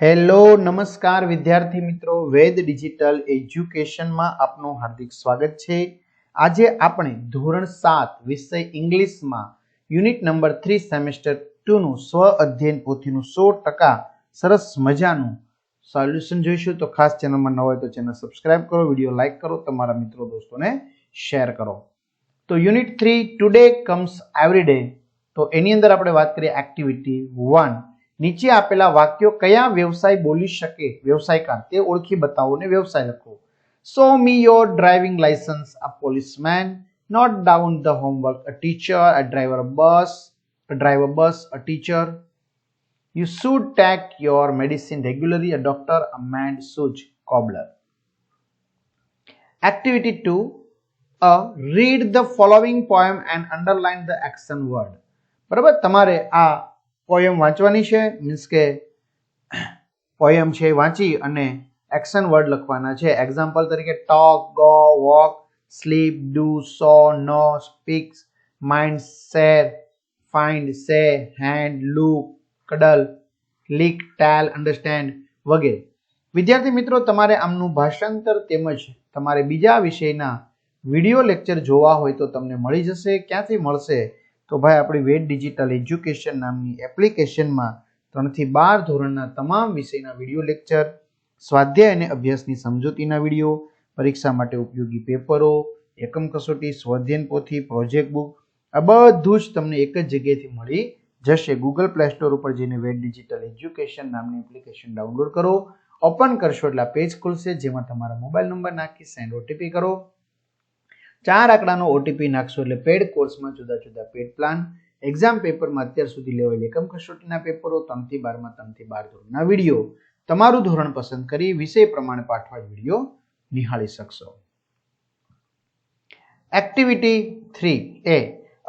Hello, નમસ્કાર વિદ્યાર્થી મિત્રો. વેદ ડિજિટલ એજ્યુકેશનમાં આપનું હાર્દિક સ્વાગત છે. આજે આપણે ધોરણ સાત વિષય ઇંગ્લિશમાં યુનિટ નંબર થ્રી સેમેસ્ટર ટુનું સ્વ અધ્યયન પોથીનું સો ટકા સરસ મજાનું સોલ્યુશન જોઈશું. તો ખાસ ચેનલમાં ન હોય તો ચેનલ સબસ્ક્રાઇબ કરો, વીડિયો લાઇક કરો, તમારા મિત્રો દોસ્તોને શેર કરો. તો unit three today comes every day તો એની અંદર આપણે વાત કરીએ એક્ટિવિટી વન. નીચે આપેલા વાક્યો કયા વ્યવસાય બોલી શકે વ્યવસાયકાર તે ઓળખી બતાવો ને વ્યવસાય લખો show me your driving licence a policeman note down the homework a teacher a driver bus a driver bus a teacher You should take your medicine regularly. A doctor, a man, such cobbler. Activity 2. Uh, read the following poem and underline the action word. બરાબર તમારે આ poem વાંચવાની છે means કે poem છે એ વાંચી અને action word લખવાના છે. એક્ઝામ્પલ તરીકે talk go walk sleep do sew know speaks mind share find say hand look cuddle leak tell understand વગેરે. વિદ્યાર્થી મિત્રો, તમારે આમનું ભાષાંતર તેમજ તમારે બીજા વિષયના વીડિયો લેક્ચર જોવા હોય તો તમને મળી જશે, ક્યાંથી મળશે તો ભાઈ, આપણી વેદ ડિજિટલ એજ્યુકેશન નામની એપ્લિકેશનમાં ત્રણથી બાર ધોરણના તમામ વિષયના વીડિયો લેક્ચર સ્વાધ્યાય અને અભ્યાસની સમજૂતીના વીડિયો પરીક્ષા માટે ઉપયોગી પેપરો, એકમ કસોટી સ્વાધ્યન પોથી પ્રોજેક્ટ બુક આ બધું જ તમને એક જ જગ્યાએથી મળી જશે. ગૂગલ પ્લે સ્ટોર ઉપર જઈને વેદ ડિજિટલ એજ્યુકેશન નામની એપ્લિકેશન ડાઉનલોડ કરો. ઓપન કરશો એટલે પેજ ખુલશે, જેમાં તમારા મોબાઈલ નંબર નાખી સેન્ડ ઓટીપી કરો. ચાર આંકડાનો ઓટીપી નાખશો એટલે પેડ કોર્સમાં જુદા જુદા પેડ પ્લાન એક્ઝામ પેપરમાં અત્યાર સુધી લેવાય એકમ કસોટીના પેપરો, ત્રણથી બારમાં, ત્રણથી બાર ધોરણના વીડિયો. તમારું ધોરણ પસંદ કરી વિષય પ્રમાણે પાઠવા વીડિયો નિહાળી શકશો. Activity three A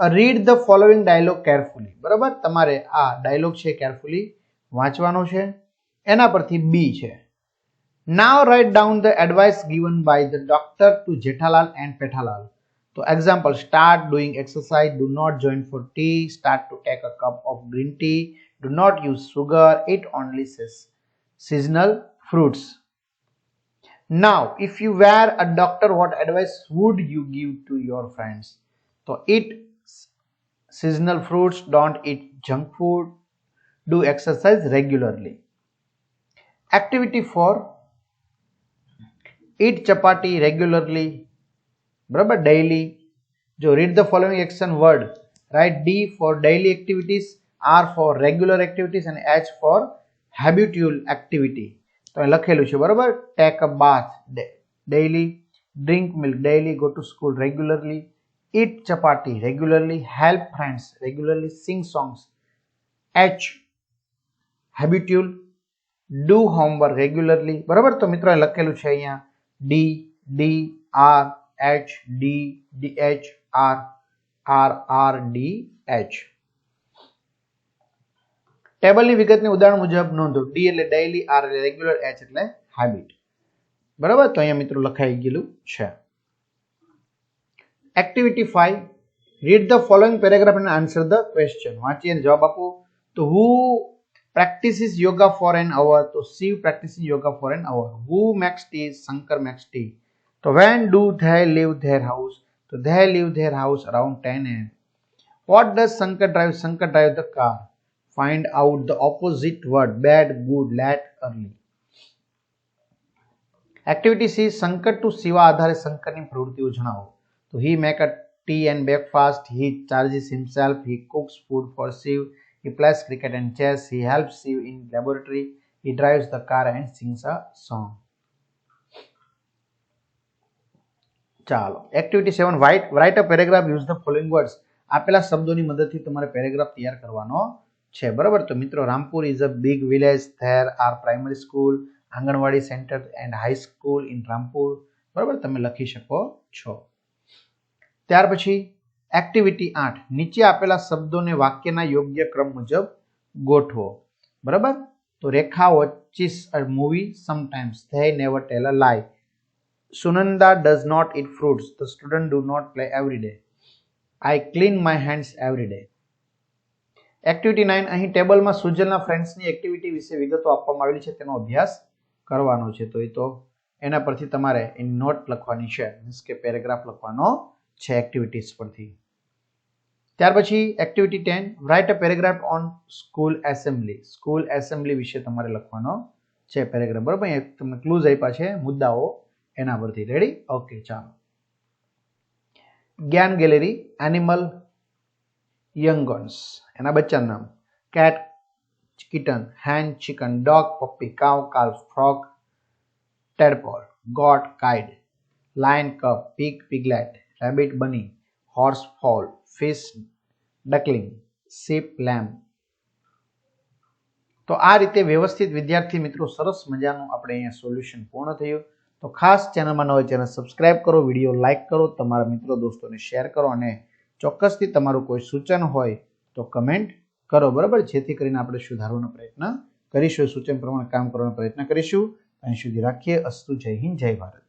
read the following dialogue carefully બરાબર? તમારે આ ડાયલોગ છે કેરફુલી વાંચવાનો છે. એના પરથી બી છે. Now write down the advice given by the doctor to Jethalal and Petalal. So example, start doing exercise, do not join for tea, start to take a cup of green tea, do not use sugar, eat only seasonal fruits. Now, if you were a doctor, what advice would you give to your friends? So eat seasonal fruits, don't eat junk food, do exercise regularly. Activity 4 eat chapati regularly બરાબર daily જો read the following action word write d for daily activities r for regular activities and h for habitual activity તો લખેલું છે બરાબર take a bath daily drink milk daily go to school regularly eat chapati regularly, help friends regularly, sing songs. H habitual, do homework regularly. બરાબર તો મિત્રો લખેલું છે અહીંયા D D R H D D H R R R D H ટેબલની વિગતની ઉદાહરણ મુજબ નોંધો. ડી એટલે ડેઇલી આર એટલે રેગ્યુલર એચ એટલે હેબિટ બરાબર? તો અહીંયા મિત્રો લખાઈ ગયેલું છે. Activity five read the following paragraph અને આન્સર ધ ક્વેશ્ચન વાંચીએ જવાબ આપો. તો who practises yoga for an hour તો Shiv practises yoga for an hour who makes tea Shankar makes tea તો when do they leave their house તો they leave their house around ten AM what does Shankar drive Shankar drive the car find out the opposite word bad good late early activity C Shankar to Shiva આધારે શંકરની પ્રવૃત્તિઓ જણાવો તો he make a tea and breakfast he charges himself he cooks food for shiv. He plays cricket and chess. He helps you in laboratory. He drives the car and sings a song. ચાલો. Activity seven write write a paragraph use the following words આપેલા શબ્દોની મદદથી તમારે paragraph તૈયાર કરવાનો છે. બરાબર? તો મિત્રો, Rampur is a big village there are primary school anganwadi centre and high school in Rampur બરાબર? તમે લખી શકો છો. ત્યાર પછી એક્ટિવિટી આઠ. નીચે આપેલા શબ્દોને વાક્યના યોગ્ય ક્રમ મુજબ ગોઠવો. બરાબર? તો Rekha watches a movie sometimes they never tell a lie Sunanda does not eat fruits the student do not play every day I clean my hands every day activity nine અહીં ટેબલમાં સુજલના ફ્રેન્ડ્સની એક્ટિવિટી વિશે વિગતો આપવામાં આવેલી છે. તેનો અભ્યાસ કરવાનો છે. તો એ તો એના પરથી તમારે એની નોટ લખવાની છે. મીન્સ કે પેરેગ્રાફ લખવાનો છે એક્ટિવિટીઝ પરથી. ત્યાર પછી activity ten write a paragraph on school assembly school assembly વિશે તમારે લખવાનો છે પેરેગ્રાફ બરાબર અહીંયા તમને ક્લુઝ આપ્યા છે, મુદ્દાઓ એના પરથી. રેડી ઓકે ચાલો. જ્ઞાન ગેલેરી એનિમલ યંગોન્સ એના બચ્ચાનું નામ. Cat kitten hen chicken dog puppy cow calf frog tadpole goat kid lion cub pig piglet rabbit bunny horse foal fish duckling sheep lamb તો આ રીતે વ્યવસ્થિત વિદ્યાર્થી મિત્રો સરસ મજાનું આપણે અહીંયા સોલ્યુશન પૂર્ણ થયું. તો ખાસ ચેનલમાં ન હોય ચેનલ સબસ્ક્રાઇબ કરો, વીડિયો લાઇક કરો, તમારા મિત્રો દોસ્તોને શેર કરો અને ચોક્કસથી તમારું કોઈ સૂચન હોય તો કમેન્ટ કરો, બરાબર? જેથી કરીને આપણે સુધારવાનો પ્રયત્ન કરીશું, સૂચન પ્રમાણે કામ કરવાનો પ્રયત્ન કરીશું. અહીં સુધી રાખીએ. અસ્તુ જય હિન્દ, જય ભારત.